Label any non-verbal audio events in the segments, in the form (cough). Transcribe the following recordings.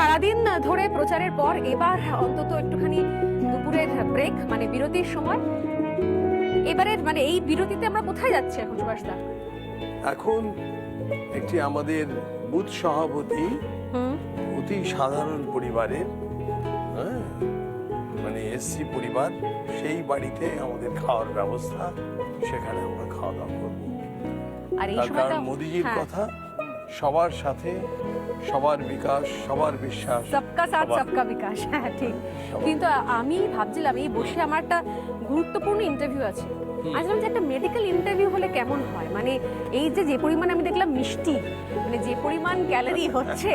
সারাদিন ধরে প্রচারের পর এবার অন্তত একটুখানি দুপুরের ব্রেক মানে বিরতির সময়। এবারের মানে এই বিরতিতে আমরা কোথায় যাচ্ছি এখন সুভাষ দা এখন একটি আমাদের বুথ সভাপতি অতি সাধারণ পরিবারের হ্যাঁ, মানে এসসি পরিবার সেই বাড়িতে আমাদের খাওয়ার ব্যবস্থা সেখানে আমরা খাওয়া দাওয়া করব। আর এই সময়টা মোদিজির হ্যাঁ, কথা সবার সাথে সবার বিকাশ সবার বিশ্বাস সবকা সাথ সবকা বিকাশ হ্যাঁ ঠিক। কিন্তু আমি ভাবছিলাম এই বসে আমার একটা গুরুত্বপূর্ণ ইন্টারভিউ আছে। আসলে যে একটা মেডিকেল ইন্টারভিউ হলে কেমন হয়? মানে এই যে যে পরিমাণ আমি দেখলাম মিষ্টি মানে যে পরিমাণ ক্যালোরি হচ্ছে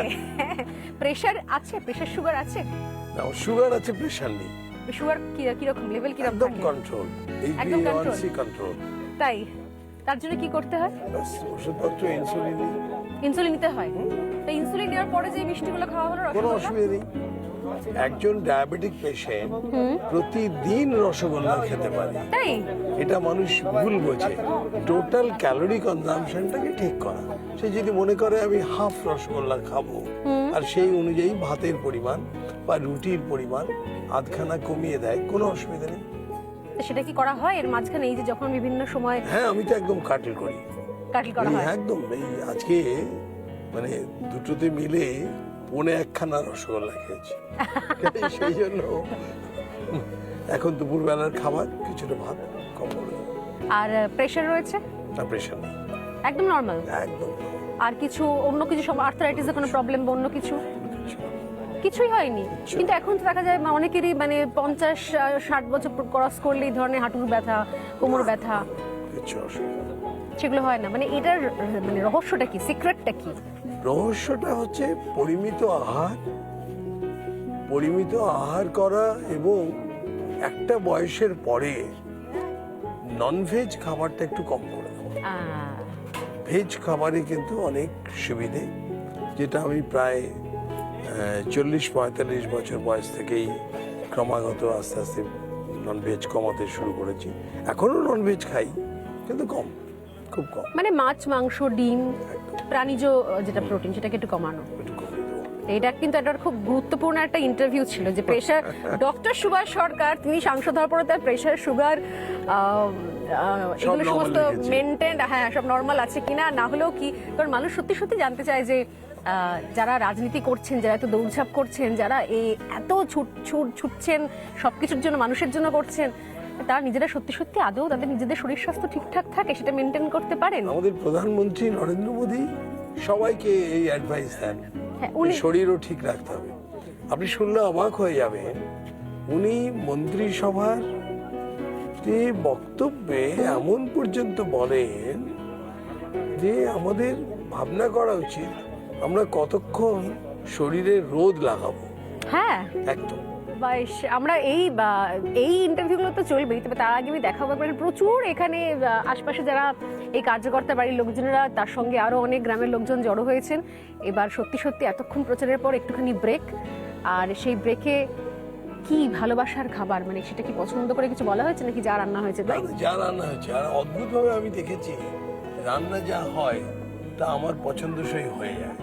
(laughs) প্রেশার আছে প্রেশার সুগার আছে? সুগার আছে প্রেশার নেই। সুগার কীরকম লেভেল কীরকম একদম? কন্ট্রোল একদম কন্ট্রোল তাই তার জন্য কি করতে হয়? ওষুধপত্র ইনসুলিন ইনসুলিন নিতে হয়? ইনসুলিন নেওয়ার পরে যে মিষ্টিগুলো খাওয়া হলো কোনো অসুবিধা নেই। একজন ডায়াবেটিক পেশেন্ট প্রতিদিন রসগোল্লা খেতে পারে। তাই? এটা মানুষ ভুল বোঝে। টোটাল ক্যালোরি কনজামশনটাকে ঠিক করা। সে যদি মনে করে আমি হাফ রসগোল্লা খাব আর সেই অনুযায়ী ভাতের পরিমাণ বা রুটির পরিমাণ আধখানা কমিয়ে দেয় কোনো অসুবিধা নেই। সেটা কি করা হয়? এর মাঝখানে এই যে যখন বিভিন্ন সময় হ্যাঁ আমি তো একদম কাটিল করি। কাটল করা হয়। একদম এই আজকে মানে দুটোতে মিলে পনে একখানা রসগোল্লা খেয়েছি। (laughs) সেই জন্য এখন দুপুরবেলার খাবার কিছুটা ভাত কম করে আর প্রেশার রয়েছে? না প্রেশার নেই। একদম নর্মাল একদম। আর কিছু অন্য কিছু সব আর্থারাইটিসের কোনো প্রবলেম বা অন্য কিছু? কিছুই হয়নি। কিন্তু এখন তো দেখা যায় অনেকেরই মানে পঞ্চাশ ষাট বছর ক্রস করলে এই ধরনের হাঁটুর ব্যথা কোমর ব্যথা। কিছু অসুবিধা। সেগুলো হয় না। মানে এটার মানে রহস্যটা কি? সিক্রেটটা কি? রহস্যটা হচ্ছে পরিমিত আহার পরিমিত আহার করা এবং একটা বয়সের পরে ননভেজ খাবারটা একটু কম করে ভেজ খাবারে কিন্তু অনেক সুবিধে যেটা আমি প্রায় চল্লিশ পঁয়তাল্লিশ বছর বয়স থেকেই ক্রমাগত আস্তে আস্তে ননভেজ কমাতে শুরু করেছি। এখনও ননভেজ খাই কিন্তু কম। খুব কম। মানে মাছ মাংস ডিম প্রাণীজ যেটা প্রোটিন সেটাকে একটু কমানো। এটা কিন্তু একটা খুব গুরুত্বপূর্ণ একটা ইন্টারভিউ ছিল যে প্রেশার ডক্টর (laughs) সুভাষ সরকার তিনি সাংসদ হওয়ার পরে তার প্রেশার সুগার এগুলো সমস্ত মেনটেন হ্যাঁ সব নর্মাল আছে কিনা না হলেও কি কারণ মানুষ সত্যি সত্যি জানতে চায় যে যারা রাজনীতি করছেন যারা এত দৌড়ঝাঁপ করছেন যারা এই এত ছুট ছুট ছুটছেন সব কিছুর জন্য মানুষের জন্য করছেন তারা নিজেরা সত্যি সত্যি আদৌ তাদের নিজেদের শরীর স্বাস্থ্য ঠিকঠাক থাকে সেটা মেনটেন করতে পারেন? আমাদের প্রধানমন্ত্রী নরেন্দ্র মোদী সবাইকে এই অ্যাডভাইস দেন হ্যাঁ উনি শরীরও ঠিক রাখতে হবে। আপনি শুনলে অবাক হয়ে যাবেন উনি মন্ত্রিসভার বক্তব্যে এমন পর্যন্ত বলেন যে আমাদের ভাবনা করা উচিত আমরা কতক্ষণ শরীরে রোদ লাগাবো। হ্যাঁ। একদম। বাইশ আমরা এই বা, এই ইন্টারভিউগুলো তো চলবেই তবে তার আগে আমি দেখাবো একবার প্রচুর এখানে আশপাশে যারা এই কার্যকর্তা বাড়ির লোকজনেরা তার সঙ্গে আরও অনেক গ্রামের লোকজন জড়ো হয়েছেন। এবার সত্যি সত্যি এতক্ষণ প্রচারের পর একটুখানি ব্রেক আর সেই ব্রেকে কি ভালোবাসার খাবার? মানে সেটা কি পছন্দ করে কিছু বলা হয়েছে নাকি যা রান্না হয়েছে? যা রান্না হয়েছে। আর অদ্ভুতভাবে আমি দেখেছি রান্না যা হয় তা আমার পছন্দসই হয়ে যায়।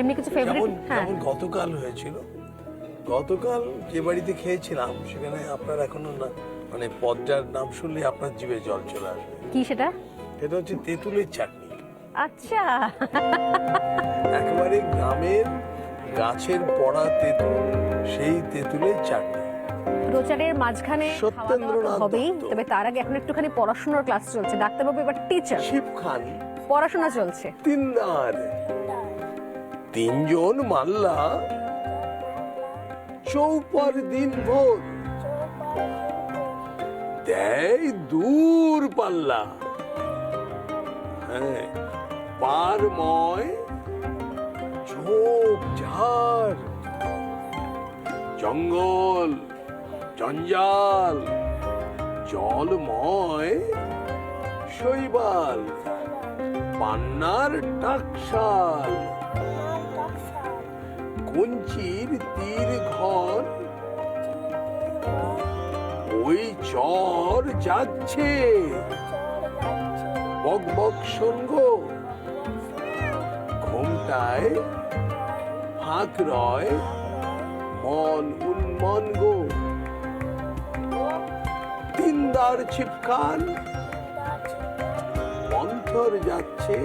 এমনি কিছু ফেভারিট হ্যাঁ। গতকাল হয়েছিল গতকাল যে বাড়িতে খেয়েছিলাম সেখানে আপনার এখনও না মানে পদটার নাম শুনলে আপনার জিভে জল চলে আসবে কি সেটা? এটা হচ্ছে তেঁতুলের চাটনি। আচ্ছা। একেবারে গ্রামের গাছের পড়া তেঁতুল সেই তেঁতুলের চাটনি। প্রচারের মাঝখানে সত্যেন্দ্রনাথ হবেই। তবে তার আগে এখন একটুখানি পড়াশোনার ক্লাস চলছে। ডাক্তারবাবু এবার টিচার শিব খান। পড়াশোনা চলছে। তিনদার। তিনজন মাল্লা। চৌপার দিন ভোর। দেয় দূর পাল্লা। হ্যাঁ পারময় ঝোপ ঝাড়। জঙ্গল, জঞ্জাল জলময় শৈবাল, পান্নার টাকশাল। কঞ্চির তীর ঘর। ওই চর যাচ্ছে। বক বক সঙ্গ ঘুমটায় হাঁক রয় মন উন্মন গো। তিনদার ছিপখান মন্থর যাচ্ছে।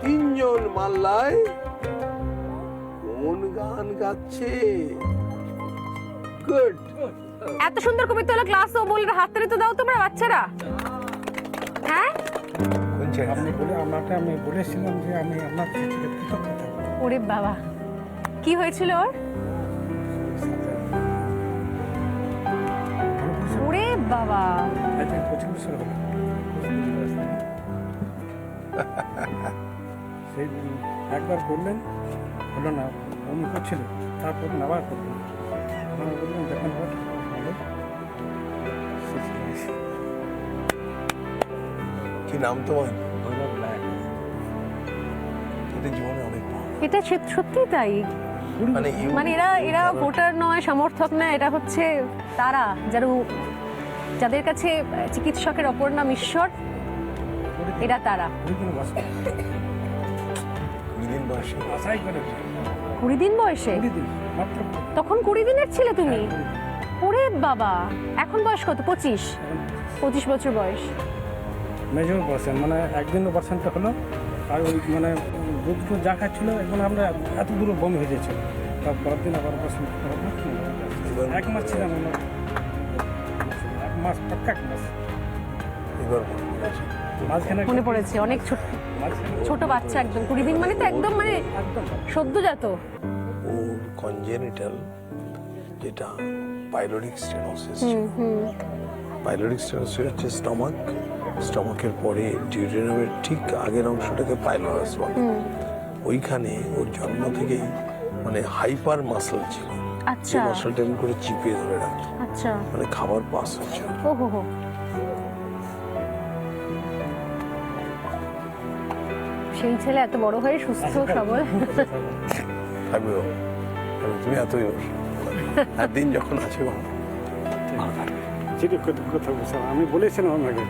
তিনজন মাল্লায় কোন গান গাচ্ছে? গুড এত সুন্দর কবিতা হলো ক্লাসও বললে হাত তালি তো দাও তোমরা বাচ্চারা। হ্যাঁ? আপনি বলে আপনাকে আমি বলেছিলাম যে আমি আপনার থেকে কৃতজ্ঞতা ওরে বাবা কি হয়েছিল ওর? ওরে বাবা। (laughs) সেই একবার করলেন হলো না অমনি করছিল তারপর আবার করলেন আমরা বললাম দেখেন আবার কি নাম তোমার? এটা জীবনে অনেক এটা সত্যি তাই। মানে মানে এরা এরা ভোটার নয় সমর্থক নয় এটা হচ্ছে তারা যারা যাদের কাছে চিকিৎসকের অপর নাম ঈশ্বর এরা তারা। কুড়ি দিন বয়সে? তখন কুড়ি দিনের ছিলে তুমি? ওরে বাবা এখন বয়স কত? পঁচিশ? পঁচিশ। বছর বয়স। মেজর পার্সেন্ট মানে একদিনও পার্সেন্টটা হলো। আর ওই মানে দুধ যা খাচ্ছিল এখন আমরা এত দূর বমি হয়ে যাচ্ছিল তার পরের দিন আবার পার্সেন্ট এক মাস ছিলাম আমরা। এক মাস পাক্কা এক মাস। মাঝখানে মনে পড়েছে অনেক ছোট। ছোট বাচ্চা একদম কুড়ি দিন মানে তো একদম মানে সদ্যজাত। ওর কনজেনিটাল যেটা পাইলোরিক স্টেনোসিস পাইলোরিক স্টেনোসিস হচ্ছে স্টমাক স্টমাকের পরে ডিউডেনামের ঠিক আগের অংশটাকে পাইলোরাস বলে। ওইখানে ওর জন্ম থেকেই মানে হাইপার মাসল ছিল। আচ্ছা। মাসলটা করে চিপে ধরে রাখতো আচ্ছা। মানে খাবার পাস হচ্ছে। না। সেই ছেলে এত বড় হয়ে সুস্থ সবল। থাকবে তুমি এতই আর দিন যখন আছে ভালো থাকবে। সেটা কথা আমি বলেছিলাম আপনাকে।